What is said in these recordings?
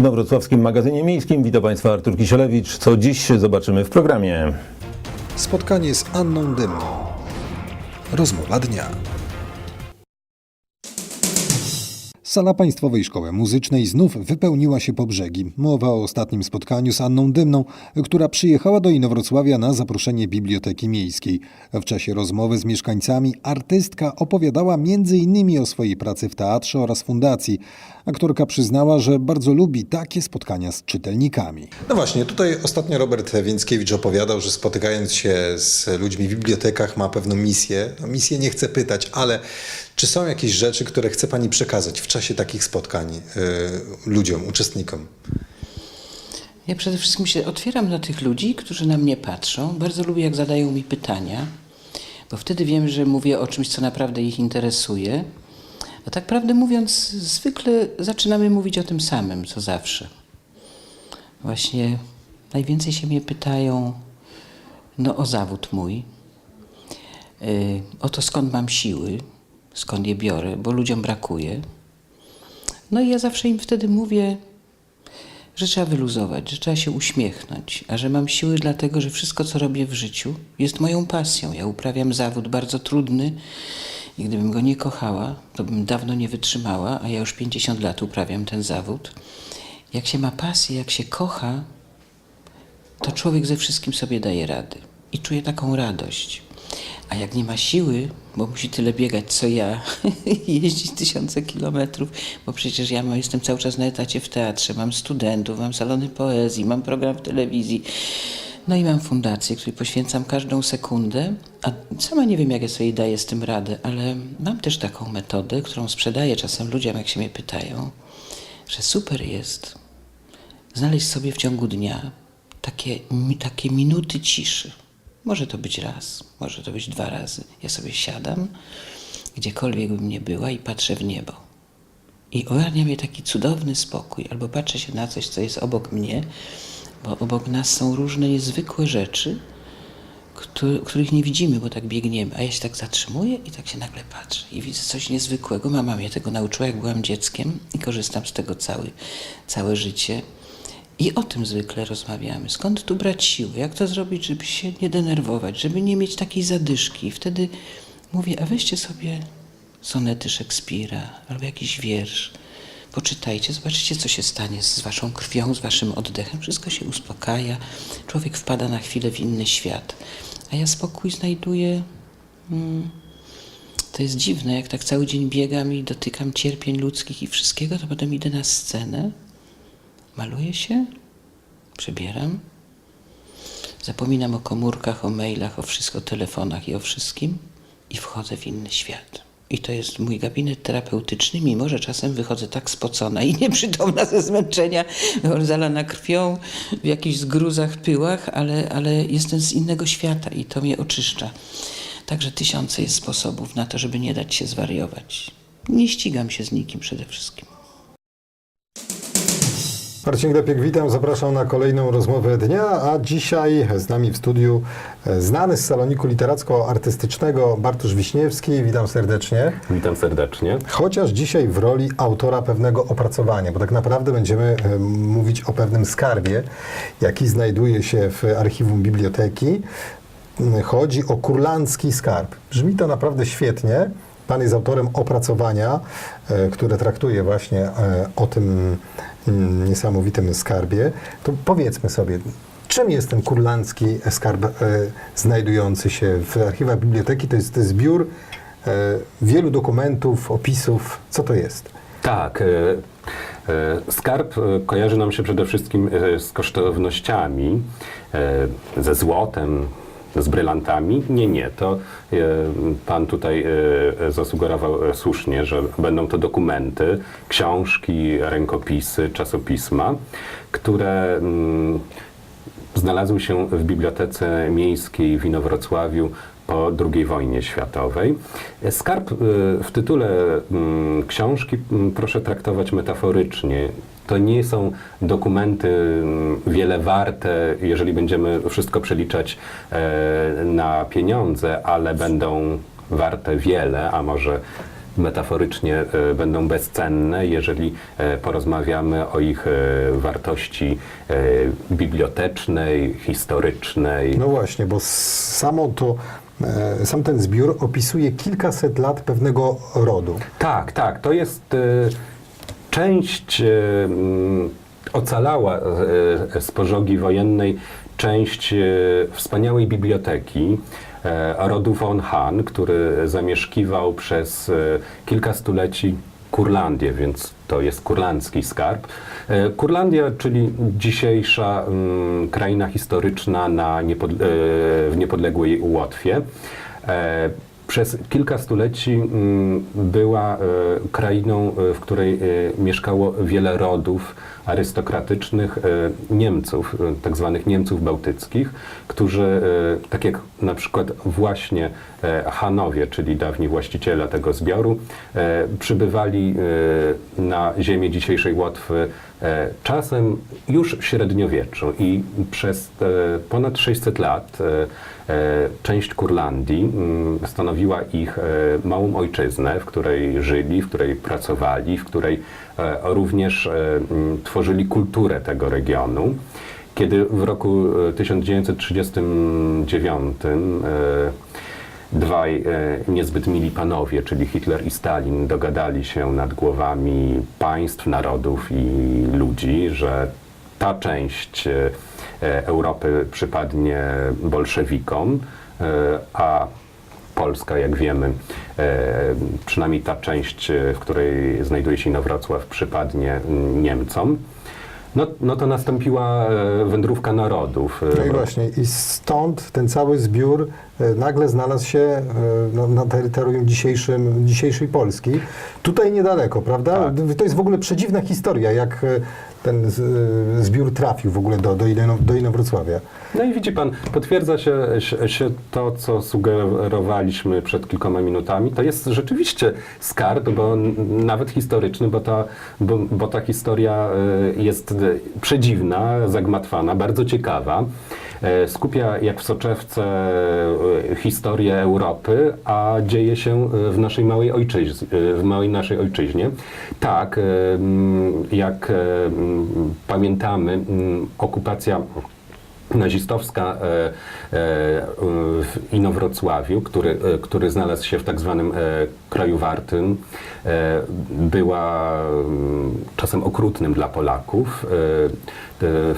inowrocławskim magazynie miejskim. Witam Państwa Artur Kisielewicz. Co dziś zobaczymy w programie? Spotkanie z Anną Dymną. Rozmowa dnia. Sala Państwowej Szkoły Muzycznej znów wypełniła się po brzegi. Mowa o ostatnim spotkaniu z Anną Dymną, która przyjechała do Inowrocławia na zaproszenie Biblioteki Miejskiej. W czasie rozmowy z mieszkańcami artystka opowiadała m.in. o swojej pracy w teatrze oraz fundacji. Aktorka przyznała, że bardzo lubi takie spotkania z czytelnikami. No właśnie, tutaj ostatnio Robert Więckiewicz opowiadał, że spotykając się z ludźmi w bibliotekach ma pewną misję. No, misję nie chcę pytać, ale czy są jakieś rzeczy, które chce Pani przekazać w czasie takich spotkań y, ludziom, uczestnikom? Ja przede wszystkim się otwieram na tych ludzi, którzy na mnie patrzą. Bardzo lubię, jak zadają mi pytania, bo wtedy wiem, że mówię o czymś, co naprawdę ich interesuje. A tak prawdę mówiąc, zwykle zaczynamy mówić o tym samym, co zawsze. Właśnie najwięcej się mnie pytają no, o zawód mój, yy, o to skąd mam siły, skąd je biorę, bo ludziom brakuje. No i ja zawsze im wtedy mówię, że trzeba wyluzować, że trzeba się uśmiechnąć, a że mam siły dlatego, że wszystko, co robię w życiu, jest moją pasją. Ja uprawiam zawód bardzo trudny i gdybym go nie kochała, to bym dawno nie wytrzymała, a ja już 50 lat uprawiam ten zawód. Jak się ma pasję, jak się kocha, to człowiek ze wszystkim sobie daje rady i czuje taką radość. A jak nie ma siły, bo musi tyle biegać co ja, jeździć tysiące kilometrów, bo przecież ja jestem cały czas na etacie w teatrze, mam studentów, mam salony poezji, mam program w telewizji, no i mam fundację, której poświęcam każdą sekundę, a sama nie wiem, jak ja sobie daję z tym radę, ale mam też taką metodę, którą sprzedaję czasem ludziom, jak się mnie pytają, że super jest znaleźć sobie w ciągu dnia takie, takie minuty ciszy. Może to być raz, może to być dwa razy. Ja sobie siadam, gdziekolwiek bym nie była i patrzę w niebo. I ogarnia mnie taki cudowny spokój, albo patrzę się na coś, co jest obok mnie, bo obok nas są różne niezwykłe rzeczy, któ- których nie widzimy, bo tak biegniemy. A ja się tak zatrzymuję i tak się nagle patrzę i widzę coś niezwykłego. Mama mnie tego nauczyła, jak byłam dzieckiem i korzystam z tego cały, całe życie. I o tym zwykle rozmawiamy. Skąd tu brać siły? Jak to zrobić, żeby się nie denerwować, żeby nie mieć takiej zadyszki? I wtedy mówię, a weźcie sobie sonety Szekspira albo jakiś wiersz. Poczytajcie, zobaczycie, co się stanie z waszą krwią, z waszym oddechem. Wszystko się uspokaja. Człowiek wpada na chwilę w inny świat. A ja spokój znajduję. Mm, to jest dziwne, jak tak cały dzień biegam i dotykam cierpień ludzkich i wszystkiego, to potem idę na scenę, maluję się, przebieram, zapominam o komórkach, o mailach, o wszystko, telefonach i o wszystkim i wchodzę w inny świat. I to jest mój gabinet terapeutyczny, mimo że czasem wychodzę tak spocona i nieprzytomna ze zmęczenia, zalana krwią, w jakichś zgruzach, pyłach, ale, ale jestem z innego świata i to mnie oczyszcza. Także tysiące jest sposobów na to, żeby nie dać się zwariować. Nie ścigam się z nikim przede wszystkim. Marcin Glepiek, witam, zapraszam na kolejną rozmowę dnia, a dzisiaj z nami w studiu e, znany z saloniku literacko-artystycznego Bartosz Wiśniewski. Witam serdecznie. Witam serdecznie. Chociaż dzisiaj w roli autora pewnego opracowania, bo tak naprawdę będziemy e, mówić o pewnym skarbie, jaki znajduje się w archiwum biblioteki. Mm, Chodzi o kurlandzki skarb. Brzmi to naprawdę świetnie. Pan jest autorem opracowania, e, które traktuje właśnie o tym niesamowitym skarbie. To powiedzmy sobie, czym jest ten kurlandzki skarb e, znajdujący się w archiwach biblioteki? To jest zbiór e, wielu dokumentów, opisów. Co to jest? Tak. e, Skarb kojarzy nam się przede wszystkim z kosztownościami, ze złotem, z brylantami. Nie, nie. To e, pan tutaj e, zasugerował e, słusznie, że będą to dokumenty, książki, rękopisy, czasopisma, które mm, znalazły się w Bibliotece Miejskiej w Inowrocławiu po II wojnie światowej. Skarb w tytule mm, książki proszę traktować metaforycznie. To nie są dokumenty mm, wiele warte, jeżeli będziemy wszystko przeliczać e, na pieniądze, ale będą warte wiele, a może metaforycznie e, będą bezcenne, jeżeli e, porozmawiamy o ich wartości bibliotecznej, historycznej. No właśnie, bo samo to, sam ten zbiór opisuje kilkaset lat pewnego rodu. Tak, tak. To jest część e, ocalała e, z pożogi wojennej, część e, wspaniałej biblioteki rodu von Hahn, który zamieszkiwał przez kilka stuleci Kurlandię, więc to jest kurlandzki skarb. Kurlandia, czyli dzisiejsza kraina historyczna na w niepodległej Łotwie. Przez kilka stuleci mm, była e, krainą, e, w której e, mieszkało wiele rodów arystokratycznych e, Niemców, e, tak zwanych Niemców bałtyckich, którzy, e, tak jak na przykład właśnie Hanowie, czyli dawni właściciele tego zbioru, przybywali na ziemię dzisiejszej Łotwy czasem już w średniowieczu i przez ponad 600 lat część Kurlandii mm, stanowiła ich małą ojczyznę, w której żyli, w której pracowali, w której również e, tworzyli kulturę tego regionu. Kiedy w roku e, 1939 e, dwaj e, niezbyt mili panowie, czyli Hitler i Stalin, dogadali się nad głowami państw, narodów i ludzi, że ta część e, e, Europy przypadnie bolszewikom, e, a Polska, jak wiemy, e, przynajmniej ta część, e, w której znajduje się Inowrocław, przypadnie mm, Niemcom. No, no to nastąpiła e, wędrówka narodów. No i właśnie, i stąd ten cały zbiór nagle znalazł się e, no, na terytorium dzisiejszym, dzisiejszej Polski. Tutaj niedaleko, prawda? To jest w ogóle przedziwna historia, jak ten e, zbiór trafił w ogóle do, do, Inno- do Inowrocławia. No i widzi pan, potwierdza się, się, to, co sugerowaliśmy przed kilkoma minutami. To jest rzeczywiście skarb, bo nawet historyczny, bo ta, bo, bo ta historia y, jest y, przedziwna, zagmatwana, bardzo ciekawa. E, Skupia jak w soczewce y, historię Europy, a dzieje się y, w naszej małej ojczyźnie. W małej naszej ojczyźnie. Tak, jak pamiętamy, okupacja nazistowska e, e, w Inowrocławiu, który, e, który znalazł się w tak zwanym e, kraju wartym, e, była czasem okrutnym dla Polaków. E, e,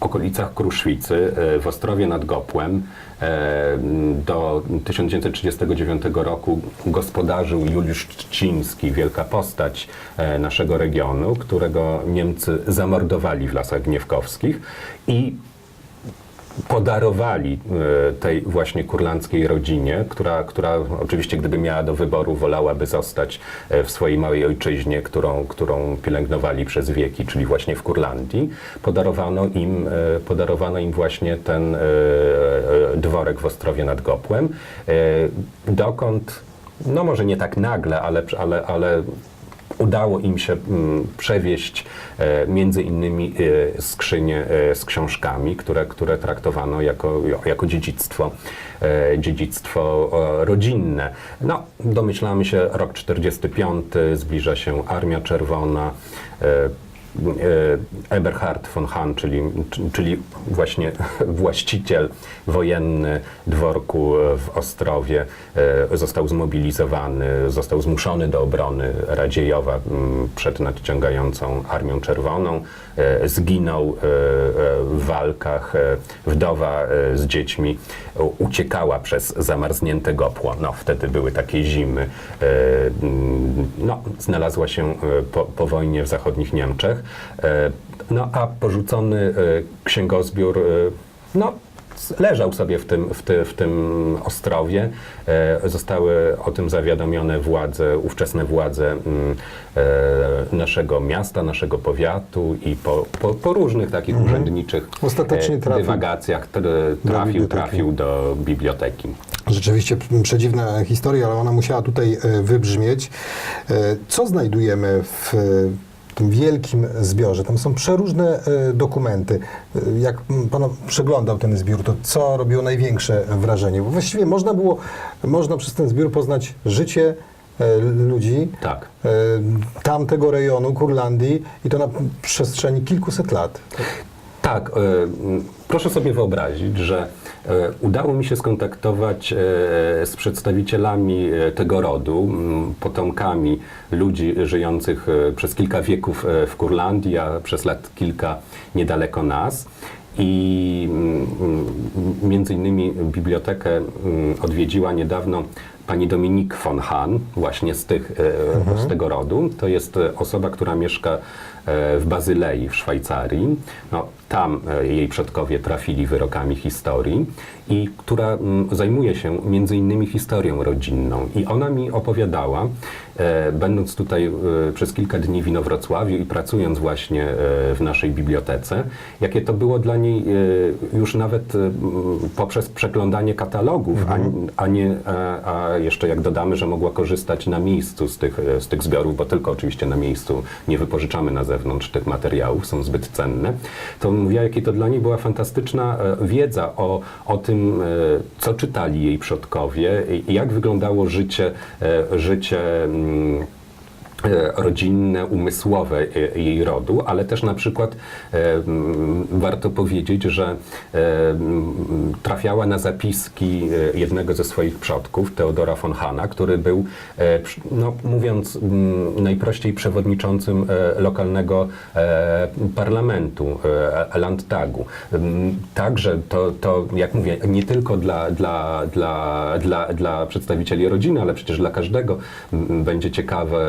okolicach Kruszwicy, e, w Ostrowie nad Gopłem, e, do 1939 roku gospodarzył Juliusz Trzciński, wielka postać e, naszego regionu, którego Niemcy zamordowali w Lasach Gniewkowskich i podarowali e, tej właśnie kurlandzkiej rodzinie, która, która oczywiście gdyby miała do wyboru, wolałaby zostać e, w swojej małej ojczyźnie, którą, którą pielęgnowali przez wieki, czyli właśnie w Kurlandii. Podarowano im, e, podarowano im właśnie ten dworek w Ostrowie nad Gopłem, dokąd, no może nie tak nagle, ale, ale, ale udało im się mm, przewieźć e, między innymi e, skrzynie e, z książkami, które, które traktowano jako, jako dziedzictwo, dziedzictwo rodzinne. No, domyślamy się, rok 45, zbliża się Armia Czerwona, Eberhard von Hahn, czyli, czyli właśnie właściciel wojenny dworku w Ostrowie, e, został zmobilizowany, został zmuszony do obrony Radziejowa przed nadciągającą Armią Czerwoną. E, Zginął e, e, w walkach. E, Wdowa e, z dziećmi uciekała przez zamarznięte gopło. No, wtedy były takie zimy. E, No, znalazła się e, po, po wojnie w zachodnich Niemczech. E, No, a porzucony e, księgozbiór, e, no, leżał sobie w tym, w ty, w tym Ostrowie. E, Zostały o tym zawiadomione władze, ówczesne władze mm, e, naszego miasta, naszego powiatu i po, po, po różnych takich urzędniczych Mhm. Ostatecznie e, trafił dywagacjach tr- trafił, biblioteki. trafił do biblioteki. Rzeczywiście przedziwna historia, ale ona musiała tutaj wybrzmieć. Co znajdujemy w tym wielkim zbiorze? Tam są przeróżne e, dokumenty. E, Jak pan przeglądał ten zbiór, to co robiło największe wrażenie? Bo właściwie można było, można przez ten zbiór poznać życie e, ludzi Tak. tamtego rejonu, Kurlandii i to na przestrzeni kilkuset lat. Tak, proszę sobie wyobrazić, że udało mi się skontaktować e, z przedstawicielami e, tego rodu, potomkami ludzi żyjących e, przez kilka wieków e, w Kurlandii, a przez lat kilka niedaleko nas. I mm, między innymi bibliotekę odwiedziła niedawno pani Dominik von Hahn, właśnie z, tych, e, z tego rodu. To jest e, osoba, która mieszka e, w Bazylei w Szwajcarii. No, tam e, jej przodkowie trafili wyrokami historii i która mm, zajmuje się między innymi historią rodzinną. I ona mi opowiadała, e, będąc tutaj e, przez kilka dni w Inowrocławiu i pracując właśnie e, w naszej bibliotece, jakie to było dla niej e, już nawet e, poprzez przeglądanie katalogów, a, a nie, a, a jeszcze jak dodamy, że mogła korzystać na miejscu z tych, e, z tych zbiorów, bo tylko oczywiście na miejscu nie wypożyczamy na zewnątrz tych materiałów, są zbyt cenne, to mówiła, jakie to dla niej była fantastyczna e, wiedza o, o tym, e, co czytali jej przodkowie jak wyglądało życie, e, życie mm, rodzinne, umysłowe e, jej rodu, ale też na przykład e, warto powiedzieć, że e, trafiała na zapiski e, jednego ze swoich przodków, Teodora von Hanna, który był, e, no, mówiąc najprościej, przewodniczącym e, lokalnego e, parlamentu, e, Landtagu. Także to, to, jak mówię, nie tylko dla, dla, dla, dla, dla przedstawicieli rodziny, ale przecież dla każdego będzie ciekawe,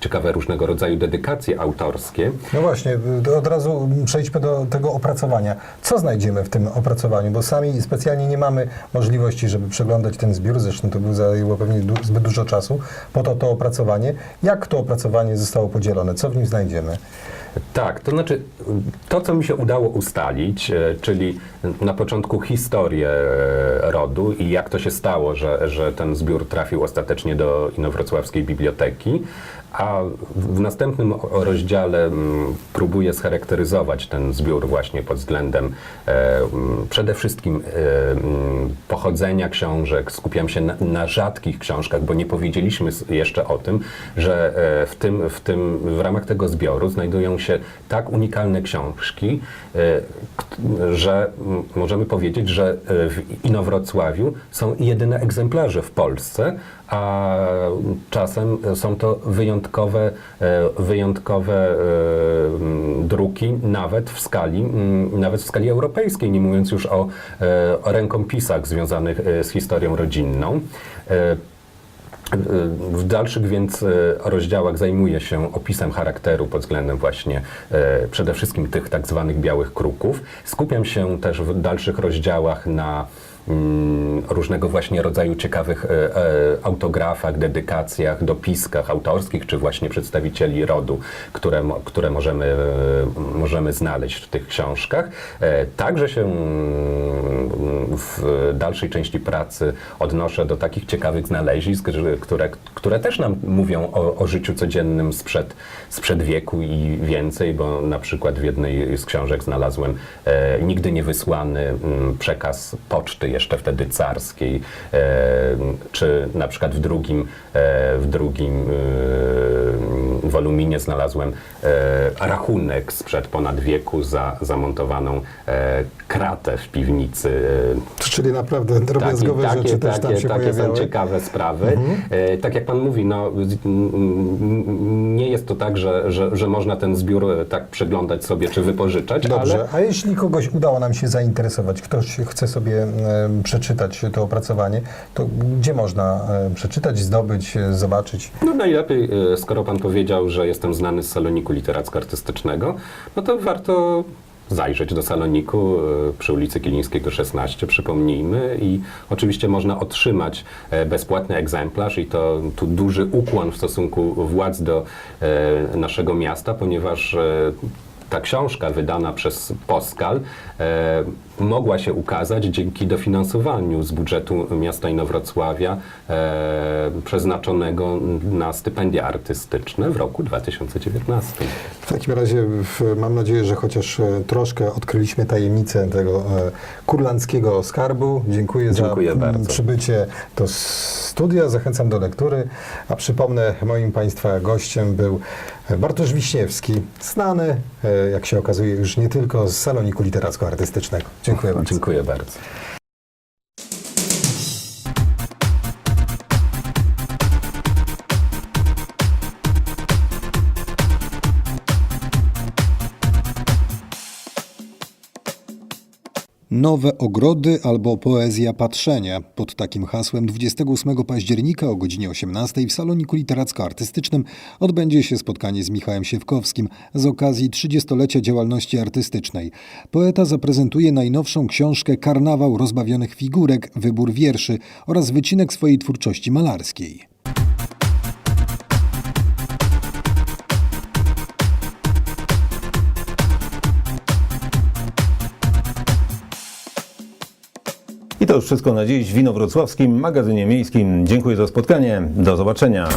ciekawe różnego rodzaju dedykacje autorskie. No właśnie, to od razu przejdźmy do tego opracowania. Co znajdziemy w tym opracowaniu? Bo sami specjalnie nie mamy możliwości, żeby przeglądać ten zbiór, zresztą to zajęło pewnie du- zbyt dużo czasu. Po to to opracowanie. Jak to opracowanie zostało podzielone? Co w nim znajdziemy? Tak, to znaczy to, co mi się udało ustalić, e, czyli na początku historię e, rodu i jak to się stało, że, że ten zbiór trafił ostatecznie do Inowrocławskiej Biblioteki, a w następnym rozdziale mm, próbuję scharakteryzować ten zbiór właśnie pod względem e, mm, przede wszystkim e, mm, pochodzenia książek. Skupiam się na, na rzadkich książkach, bo nie powiedzieliśmy jeszcze o tym, że e, w tym, w tym w ramach tego zbioru znajdują się tak unikalne książki, że możemy powiedzieć, że w Inowrocławiu są jedyne egzemplarze w Polsce, a czasem są to wyjątkowe, e, wyjątkowe e, druki, nawet w skali, nawet w skali europejskiej, nie mówiąc już o, e, o rękopisach związanych z historią rodzinną. W dalszych więc rozdziałach zajmuje się opisem charakteru pod względem właśnie przede wszystkim tych tak zwanych białych kruków. Skupiam się też w dalszych rozdziałach na różnego właśnie rodzaju ciekawych e, e, autografach, dedykacjach, dopiskach autorskich, czy właśnie przedstawicieli rodu, które, które możemy, e, możemy znaleźć w tych książkach. Także się mm, w dalszej części pracy odnoszę do takich ciekawych znalezisk, które, które też nam mówią o, o życiu codziennym sprzed, sprzed wieku i więcej, bo na przykład w jednej z książek znalazłem nigdy nie wysłany mm, przekaz poczty jeszcze wtedy carskiej, e, czy na przykład w drugim, e, w drugim e, woluminie znalazłem rachunek sprzed ponad wieku za zamontowaną kratę w piwnicy Czyli naprawdę drobiazgowe takie, rzeczy też takie, tam się takie są pojawiały. ciekawe sprawy. E, tak jak pan mówi, no, nie jest to tak, że, że, że można ten zbiór tak przeglądać sobie czy wypożyczać, Dobrze, ale a jeśli kogoś udało nam się zainteresować, ktoś chce sobie przeczytać to opracowanie, to gdzie można e, przeczytać, zdobyć, e, zobaczyć? no, najlepiej, e, skoro pan powiedział, że jestem znany z saloniku literacko-artystycznego, no to warto zajrzeć do saloniku e, przy ulicy Kilińskiego 16, przypomnijmy i oczywiście można otrzymać e, bezpłatny egzemplarz i to tu duży ukłon w stosunku władz do e, naszego miasta, ponieważ e, ta książka wydana przez Poskal e, mogła się ukazać dzięki dofinansowaniu z budżetu miasta Inowrocławia e, przeznaczonego na stypendia artystyczne w roku 2019. W takim razie w, mam nadzieję, że chociaż e, troszkę odkryliśmy tajemnicę tego e, kurlandzkiego skarbu. Dziękuję, Dziękuję za bardzo. przybycie do studia. Zachęcam do lektury. A przypomnę, moim Państwa gościem był Bartosz Wiśniewski, znany, e, jak się okazuje, już nie tylko z saloniku literacko-artystycznego. Dziękuję bardzo. Dziękuję bardzo. Nowe ogrody albo poezja patrzenia. Pod takim hasłem 28 października o godzinie 18 w saloniku literacko-artystycznym odbędzie się spotkanie z Michałem Siewkowskim z okazji 30-lecia działalności artystycznej. Poeta zaprezentuje najnowszą książkę Karnawał rozbawionych figurek, wybór wierszy oraz wycinek swojej twórczości malarskiej. Już wszystko na dziś w Inowrocławskim magazynie miejskim. Dziękuję za spotkanie. Do zobaczenia.